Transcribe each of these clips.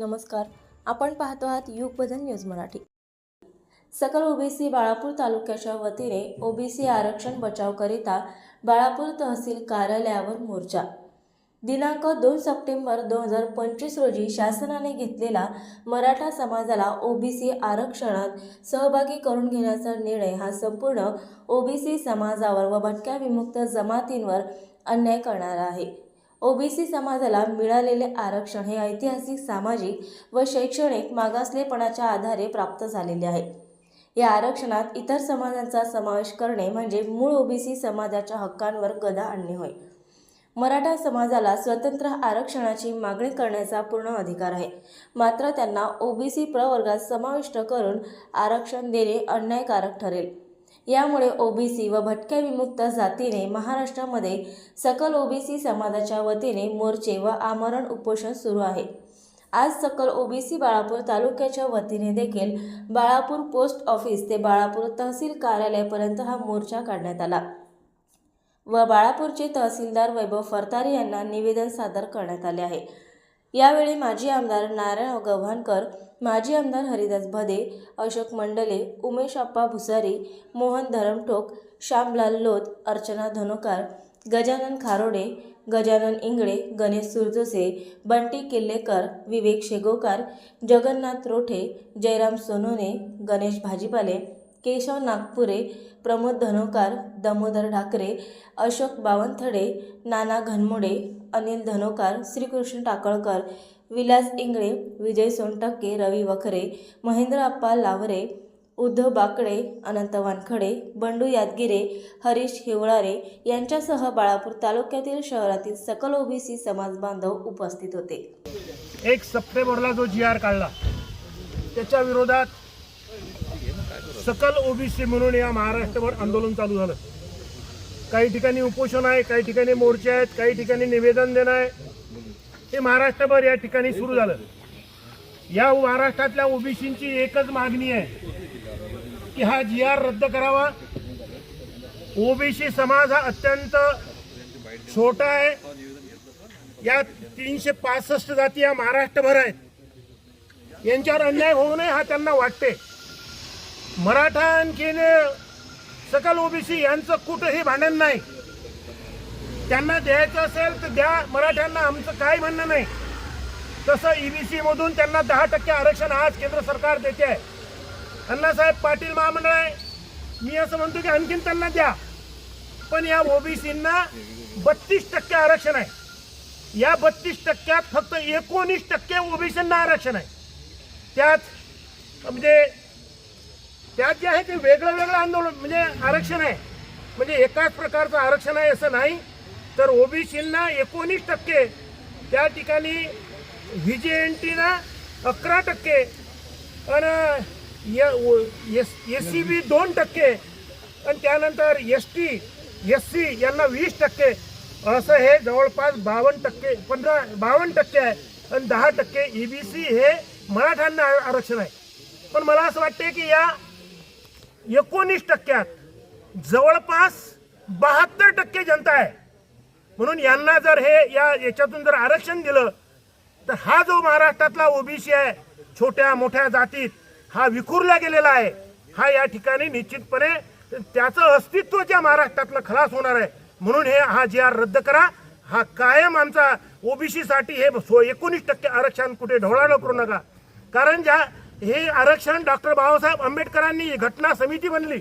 नमस्कार. आपण पाहतो आहात युग बदल न्यूज मराठी. सकल ओबीसी बाळापूर तालुक्याच्या वतीने ओबीसी आरक्षण बचावकरिता बाळापूर तहसील कार्यालयावर मोर्चा. दिनांक दोन सप्टेंबर दोन हजार पंचवीस रोजी शासनाने घेतलेला मराठा समाजाला ओबीसी आरक्षणात सहभागी करून घेण्याचा निर्णय हा संपूर्ण ओबीसी समाजावर व भटक्या विमुक्त जमातींवर अन्याय करणारा आहे. ओबीसी समाजाला मिळालेले आरक्षण हे ऐतिहासिक सामाजिक व शैक्षणिक मागासलेपणाच्या आधारे प्राप्त झालेले आहे. या आरक्षणात इतर समाजांचा समावेश करणे म्हणजे मूळ ओबीसी समाजाच्या हक्कांवर गदा आणणे होय. मराठा समाजाला स्वतंत्र आरक्षणाची मागणी करण्याचा पूर्ण अधिकार आहे. मात्र त्यांना ओबीसी प्रवर्गात समाविष्ट करून आरक्षण देणे अन्यायकारक ठरेल. यामुळे ओबीसी व भटक्या विमुक्त जातीने महाराष्ट्रामध्ये सकल ओबीसी समाजाच्या वतीने मोर्चे व आमरण उपोषण सुरू आहे. आज सकल ओबीसी बाळापूर तालुक्याच्या वतीने देखील बाळापूर पोस्ट ऑफिस ते बाळापूर तहसील कार्यालयापर्यंत हा मोर्चा काढण्यात आला. व बाळापूरचे तहसीलदार वैभव फरतारे यांना निवेदन सादर करण्यात आले आहे. यावेळी माजी आमदार नारायण गव्हाणकर माजी आमदार हरिदास भदे अशोक मंडले उमेश अप्पा भुसारी मोहन धरमठोक श्यामलाल लोत अर्चना धनोकार गजानन खारोडे गजानन इंगळे गणेश सुरजोसे बंटी किल्लेकर विवेक शेगोकार जगन्नाथ रोठे जयराम सोनोने गणेश भाजीपाले केशव नागपुरे प्रमोद धनोकार दामोदर ढाकरे अशोक बावनथडे नाना घनमोडे अनिल धनोकार श्रीकृष्ण टाकळकर विलास इंगळे विजय सोनटक्के रवी वखरे महेंद्र अप्पा लावरे उद्धव बाकडे अनंत वानखडे बंडू यादगिरे हरीश हिवळारे यांच्यासह बाळापूर तालुक्यातील शहरातील सकल ओबीसी समाज बांधव उपस्थित होते. एक सप्टेंबरला जो जी आर काढला त्याच्या विरोधात सकल ओबीसी म्हणून या महाराष्ट्रभर आंदोलन चालू झालं. काही ठिकाणी उपोषण आहे काही ठिकाणी मोर्चे आहेत काही ठिकाणी निवेदन देणं आहे. हे महाराष्ट्रभर या ठिकाणी सुरू झालं. या महाराष्ट्रातल्या ओबीसींची एकच मागणी आहे की हा जी आर रद्द करावा. ओबीसी समाज हा अत्यंत छोटा आहे. या तीनशे पासष्ट जाती या महाराष्ट्रभर आहेत. यांच्यावर अन्याय होऊ नये हा त्यांना वाटते. मराठा आणखीन सकल ओबीसी यांचं कुठंही भांडण नाही. त्यांना द्यायचं असेल तर द्या मराठ्यांना आमचं काय म्हणणं नाही. तसं ईबीसी मधून त्यांना दहा टक्के आरक्षण आज केंद्र सरकार देते आहे. अण्णासाहेब पाटील महामंडळ आहे. मी असं म्हणतो की आणखीन त्यांना द्या. पण या ओबीसींना बत्तीस टक्के आरक्षण आहे. या बत्तीस टक्क्यात फक्त एकोणीस टक्के ओबीसींना आरक्षण आहे. त्यात म्हणजे त्यात जे आहे ते वेगळं वेगळं आंदोलन म्हणजे आरक्षण आहे. म्हणजे एकाच प्रकारचं आरक्षण आहे असं नाही. तर ओबीसींना एकोणीस टक्के त्या ठिकाणी व्ही जे एन टीना अकरा टक्के आणि एस सी बी दोन टक्के आणि त्यानंतर एस टी एस सी यांना वीस टक्के. असं हे जवळपास बावन्न टक्के पंधरा बावन्न टक्के आहे. आणि दहा टक्के ई बी सी हे मराठ्यांना आरक्षण आहे. पण मला असं वाटते की या एकोणीस टक्क्यात जवळपास बहात्तर टक्के जनता आहे. म्हणून यांना जर हे या याच्यातून जर आरक्षण दिलं तर हा जो महाराष्ट्रातला ओबीसी आहे छोट्या मोठ्या जातीत हा विखुरला गेलेला आहे. हा या ठिकाणी निश्चितपणे त्याचं अस्तित्वच्या महाराष्ट्रातलं खलास होणार आहे. म्हणून हे हा जी आर रद्द करा. हा कायम आमचा ओबीसीसाठी हे सो एकोणीस टक्के आरक्षण कुठे ढवळाढवळ करू नका. कारण ज्या हे आरक्षण डॉक्टर बाबासाहेब आंबेडकरांनी घटना समिती बनली.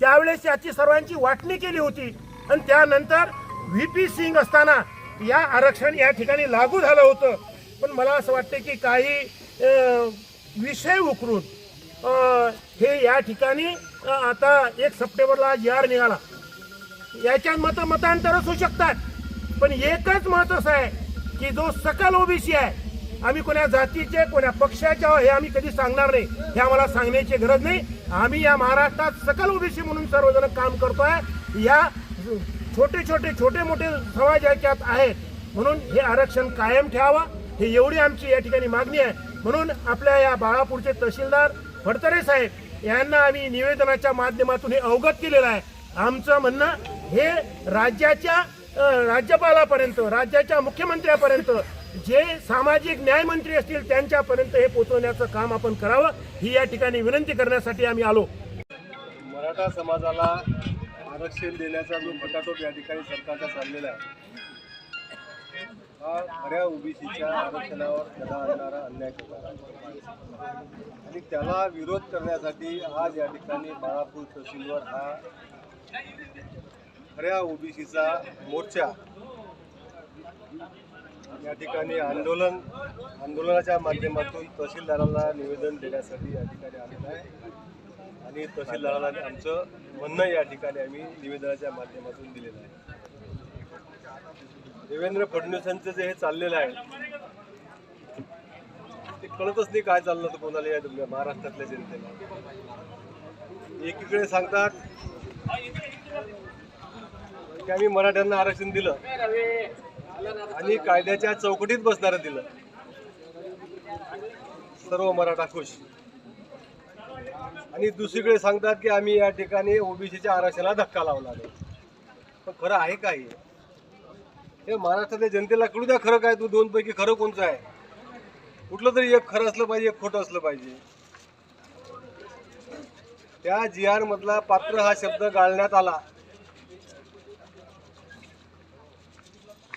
त्यावेळेस याची सर्वांची वाटणी केली होती. आणि त्यानंतर व्ही पी सिंग असताना या आरक्षण या ठिकाणी लागू झालं होतं. पण मला असं वाटतं की काही विषय उकरून हे या ठिकाणी आता एक सप्टेंबरला जी आर निघाला. याच्यात मत मतांतरच होऊ शकतात. पण एकच महत्वाचं असं आहे की जो सकल ओबीसी आहे आम्ही कोण्या जातीचे कोण्या पक्षाचे आहोत हे आम्ही कधी सांगणार नाही. हे आम्हाला सांगण्याची गरज नाही. आम्ही या महाराष्ट्रात सकल ओबीसी म्हणून सर्वजण काम करतोय. या छोटे छोटे छोटे मोठे समाज याच्यात आहेत. म्हणून हे आरक्षण कायम ठेवावं. हे एवढी आमची या ठिकाणी मागणी आहे. म्हणून आपल्या या बाळापूरचे तहसीलदार फडतरे साहेब यांना आम्ही निवेदनाच्या माध्यमातून हे अवगत केलेलं आहे. आमचं म्हणणं हे राज्याच्या राज्यपालापर्यंत राज्याच्या मुख्यमंत्र्यापर्यंत जे सामाजिक न्याय मंत्री असतील त्यांच्यापर्यंत हे पोहोचवण्याचं काम आपण करावं ही या ठिकाणी विनंती करण्यासाठी आम्ही आलो. मराठा समाजाला आरक्षण देण्याचा जो फटाटोप या ठिकाणी सरकारचा चाललेला आहे हा खऱ्या ओबीसीच्या आरक्षणावर त्याला आणणारा अन्याय करणारा आणि त्याला विरोध करण्यासाठी आज या ठिकाणी बाळापूर तहसीलवर हा खऱ्या ओबीसीचा मोर्चा या ठिकाणी आंदोलन आंदोलनाच्या माध्यमातून तहसीलदाराला निवेदन देण्यासाठी या ठिकाणी आलेलं आहे. आणि तहसीलदाराला आमचं म्हणणं या ठिकाणी आम्ही निवेदनाच्या माध्यमातून दिलेलं आहे. देवेंद्र फडणवीसांचं जे हे चाललेलं आहे ते कळतच नाही काय चाललं होतं कोणाला या तुमच्या महाराष्ट्रातल्या जनतेला. एकीकडे सांगतात की आम्ही मराठ्यांना आरक्षण दिलं. आणि कायद्याच्या चौकटीत बसणारं दिलं. सर्व मराठा खुश. आणि दुसरीकडे सांगतात की आम्ही या ठिकाणी ओबीसीच्या आरक्षणाला धक्का लावला आहे पण खरं आहे काय हे? हे महाराष्ट्रातल्या जनतेला कळू द्या खरं काय तू दोन पैकी खरं कोणचं आहे? कुठलं तरी एक खरं असलं पाहिजे एक खोटं असलं पाहिजे. त्या जी आर मधला पात्र हा शब्द गाळण्यात आला.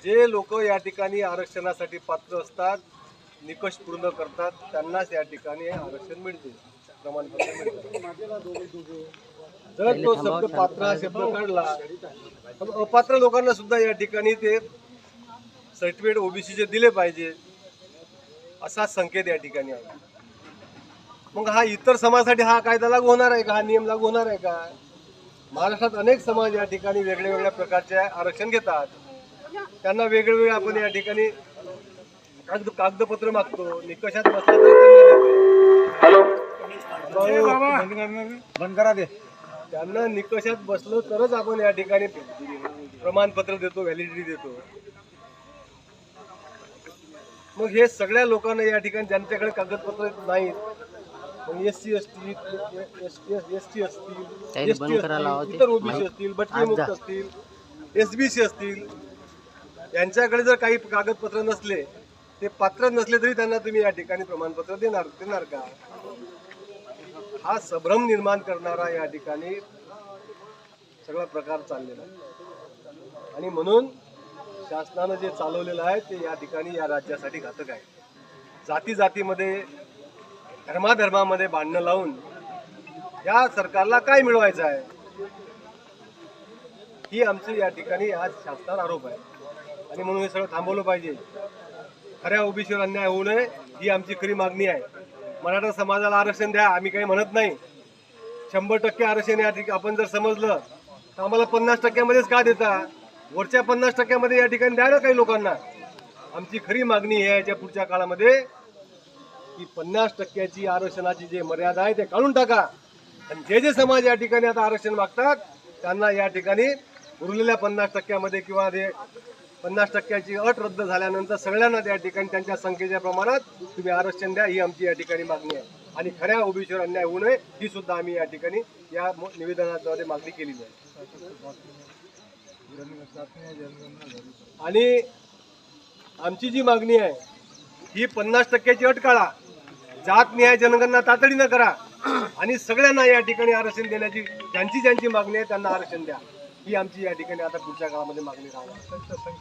जे लोक या ठिकाणी आरक्षणासाठी पात्र असतात निकष पूर्ण करतात त्यांनाच या ठिकाणी आरक्षण मिळते प्रमाणपत्र जर तो शब्द पात्र हा शब्द काढला अपात्र लोकांना सुद्धा या ठिकाणी ते सर्टिफिकेट ओबीसीचे दिले पाहिजे असा संकेत या ठिकाणी आहे. मग हा इतर समाजासाठी हा कायदा लागू होणार आहे का? हा नियम लागू होणार आहे का? महाराष्ट्रात अनेक समाज या ठिकाणी वेगळ्या वेगळ्या प्रकारचे आरक्षण घेतात. त्यांना वेगवेगळे आपण या ठिकाणी कागद कागदपत्र मागतो. निकषात बसला तर त्यांना देतो. बंद करा दे. त्यांना निकषात बसलो तरच आपण या ठिकाणी प्रमाणपत्र देतो व्हॅलिडिटी देतो. मग हे सगळ्या लोकांना या ठिकाणी ज्यांच्याकडे कागदपत्र नाहीत S C S T S T असतील एस टी असतील इतर ओबीसी असतील भटके मुक्त असतील एस बी सी असतील यांच्याकडे जर काही कागदपत्र नसले ते पात्र नसले तरी त्यांना तुम्ही या ठिकाणी प्रमाणपत्र देणार देणार का? हा संभ्रम निर्माण करणारा या ठिकाणी सगळा प्रकार चाललेला आहे. आणि म्हणून शासनानं जे चालवलेलं आहे ते या ठिकाणी या राज्यासाठी घातक आहे. जाती जातीमध्ये धर्माधर्मामध्ये भांडणं लावून या सरकारला काय मिळवायचं आहे? ही आमची या ठिकाणी आज शासनावर आरोप आहे. आणि म्हणून हे सगळं थांबवलं पाहिजे. खऱ्या ओबीसीवर अन्याय होऊ नये ही आमची खरी मागणी आहे. मराठा समाजाला आरक्षण द्या आम्ही काही म्हणत नाही. शंभर टक्के आरक्षण या ठिकाणी आपण जर समजलं तर आम्हाला पन्नास टक्क्यामध्येच का देता? वरच्या पन्नास टक्क्यामध्ये या ठिकाणी द्या ना काही लोकांना. आमची खरी मागणी ही आहे याच्या पुढच्या काळामध्ये की पन्नास टक्क्याची आरक्षणाची जी मर्यादा आहे ते काढून टाका. आणि जे जे समाज या ठिकाणी आता आरक्षण मागतात त्यांना या ठिकाणी उरलेल्या पन्नास टक्क्यामध्ये किंवा जे पन्नास टक्क्याची अट रद्द झाल्यानंतर सगळ्यांना त्या ठिकाणी त्यांच्या संख्येच्या प्रमाणात तुम्ही आरक्षण द्या ही आमची या ठिकाणी मागणी आहे. आणि खऱ्या ओबीसीवर अन्याय होऊ नये ही सुद्धा आम्ही या ठिकाणी या निवेदनाद्वारे मागणी केलेली आहे. आणि आमची जी मागणी आहे ही पन्नास टक्क्याची अट काढा. जात न्याय जनगणना तातडीनं करा. आणि सगळ्यांना या ठिकाणी आरक्षण देण्याची ज्यांची ज्यांची मागणी आहे त्यांना आरक्षण द्या. ही आमची या ठिकाणी आता पुढच्या काळामध्ये मागणी राहणार.